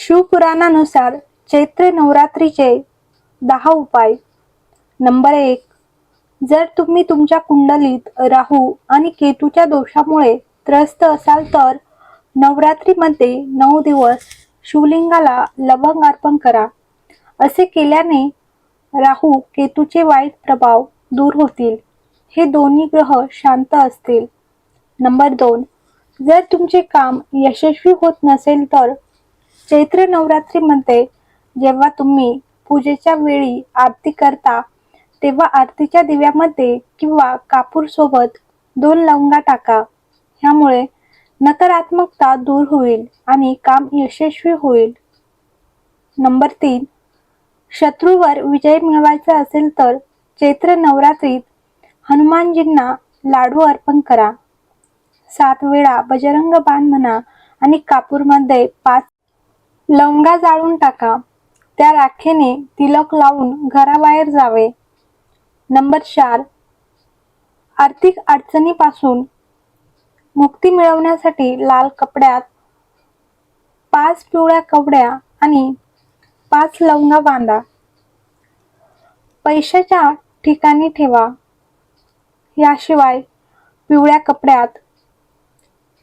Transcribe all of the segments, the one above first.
शिवपुराणानुसार चैत्र नवरात्रीचे दहा उपाय. नंबर एक जर तुम्ही तुमच्या कुंडलीत राहू आणि केतूच्या दोषामुळे त्रस्त असाल तर नवरात्रीमध्ये नऊ दिवस शिवलिंगाला लवंग अर्पण करा. असे केल्याने राहू केतूचे वाईट प्रभाव दूर होतील. हे दोन्ही ग्रह शांत असतील. नंबर दोन जर तुमचे काम यशस्वी होत नसेल तर चैत्र नवरात्रीमध्ये जेव्हा तुम्ही पूजेच्या वेळी आरती करता तेव्हा आरतीच्या दिव्यामध्ये किंवा कापूर सोबत दोन लवंगा टाका. ह्यामुळे नकारात्मकता दूर होईल आणि काम यशस्वी होईल. नंबर तीन शत्रूवर विजय मिळवायचा असेल तर चैत्र नवरात्रीत हनुमानजींना लाडू अर्पण करा. सात वेळा बजरंग बाण म्हणा आणि कापूरमध्ये पाच लवंगा जाळून टाका. त्या राखेने तिलक लावून घराबाहेर जावे. नंबर चार. आर्थिक अडचणीपासून मुक्ती मिळवण्यासाठी लाल कपड्यात पाच पिवळ्या कवड्या आणि पाच लवंगा बांधा. पैशाच्या ठिकाणी ठेवा. याशिवाय पिवळ्या कपड्यात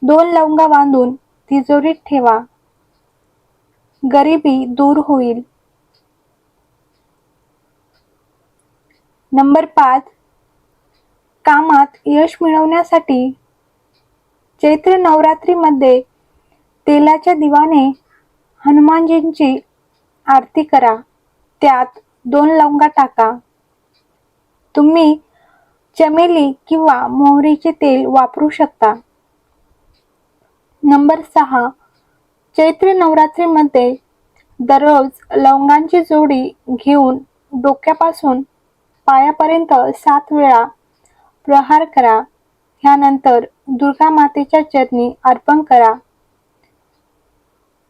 दोन लवंगा बांधून तिजोरीत ठेवा. गरिबी दूर होईल. नंबर पाच कामात यश मिळवण्यासाठी चैत्र नवरात्रीमध्ये तेलाच्या दिवाने हनुमानजींची आरती करा. त्यात दोन लवंगा टाका. तुम्ही चमेली किंवा मोहरीचे तेल वापरू शकता. नंबर सहा चैत्र नवरात्रीमध्ये दररोज लवंगांची जोडी घेऊन डोक्यापासून पायापर्यंत सात वेळा प्रहार करा. ह्यानंतर दुर्गा मातेच्या चरणी अर्पण करा.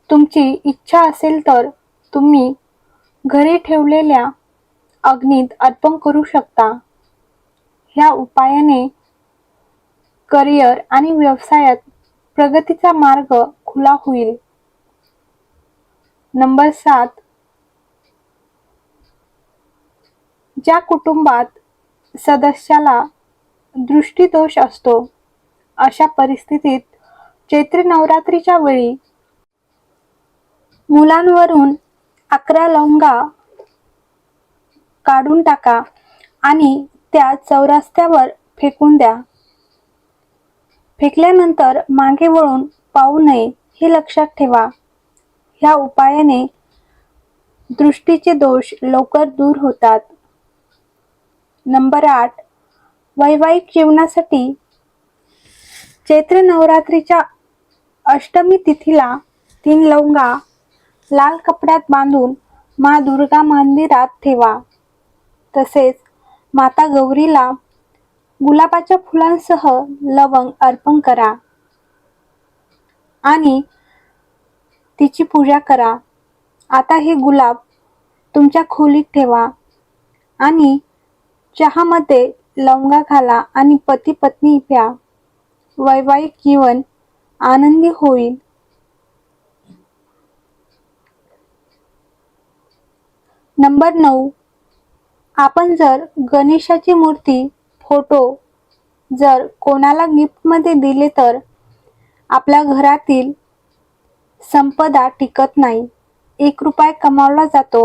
तुमची इच्छा असेल तर तुम्ही घरी ठेवलेल्या अग्नीत अर्पण करू शकता. ह्या उपायाने करिअर आणि व्यवसायात प्रगतीचा मार्ग खुला होईल. नंबर सात. ज्या कुटुंबात सदस्याला दृष्टीदोष असतो अशा परिस्थितीत चैत्र नवरात्रीच्या वेळी मुलांवरून अकरा लवंगा काढून टाका आणि त्या चौरस्त्यावर फेकून द्या. फेकल्यानंतर मागे वळून पाहू नये हे लक्षात ठेवा. ह्या उपायाने दृष्टीचे दोष लवकर दूर होतात. नंबर आठ वैवाहिक जीवनासाठी चैत्र नवरात्रीच्या अष्टमी तिथीला तीन लवंगा लाल कपड्यात बांधून मा दुर्गा मंदिरात ठेवा. तसेच माता गौरीला गुलाबाच्या फुलांसह लवंग अर्पण करा. आणि तिची पूजा करा. आता हे गुलाब तुमच्या खोलीत ठेवा आणि चहामध्ये लवंगा घाला आणि पती पत्नी प्या. वैवाहिक जीवन आनंदी होईल. नंबर नऊ. आपण जर गणेशाची मूर्ती फोटो जर कोणाला गिफ्टमध्ये दिले तर आपल्या घरातील संपदा टिकत नाही. एक रुपये कमावला जातो.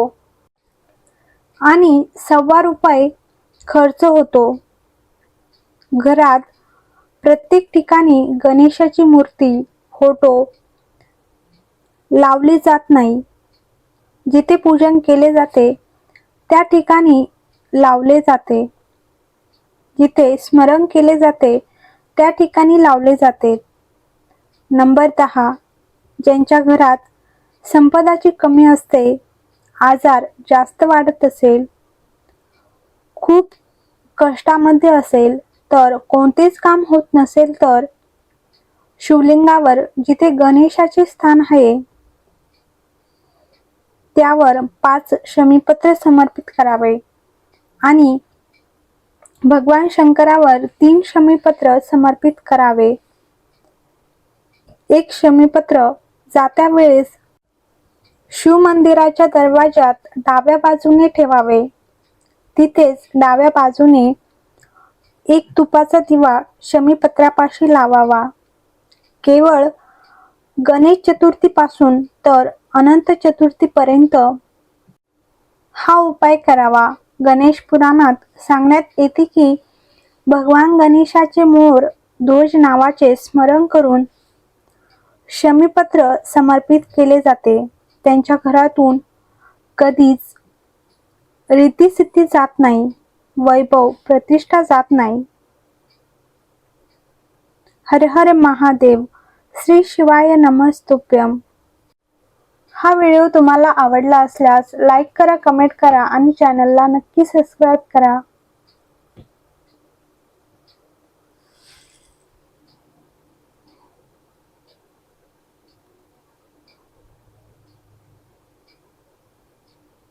आणि सव्वा रुपये खर्च होतो. घरात प्रत्येक ठिकाणी गणेशाची मूर्ती फोटो लावली जात नाही. जिथे पूजन केले जाते त्या ठिकाणी लावले जाते. जिथे स्मरण केले जाते त्या ठिकाणी लावले जाते. नंबर दहा. ज्यांच्या घरात संपदाची कमी असते आजार जास्त वाढत असेल खूप कष्टामध्ये असेल तर कोणतेच काम होत नसेल तर शिवलिंगावर जिथे गणेशाचे स्थान आहे त्यावर पाच शमीपत्र समर्पित करावे. आणि भगवान शंकरावर तीन शमीपत्र समर्पित करावे. एक शमीपत्र जात्या वेळेस शिवमंदिराच्या दरवाजात डाव्या बाजूने ठेवावे. तिथेच डाव्या बाजूने एक तुपाचा दिवा शमीपत्रापाशी लावावा. केवळ गणेश चतुर्थीपासून तर अनंत चतुर्थीपर्यंत हा उपाय करावा. गणेश पुराणात सांगण्यात येते की भगवान गणेशाचे मोर ध्वज नावाचे स्मरण करून शमीपत्र समर्पित केले जाते. त्यांच्या घरातून कधीच रीतीसिद्धी जात नाही. वैभव प्रतिष्ठा जात नाही. हर हर महादेव श्री शिवाय नमस्तुभ्यम. हा व्हिडिओ तुम्हाला आवडला असल्यास लाईक करा कमेंट करा आणि चॅनलला नक्की सबस्क्राईब करा.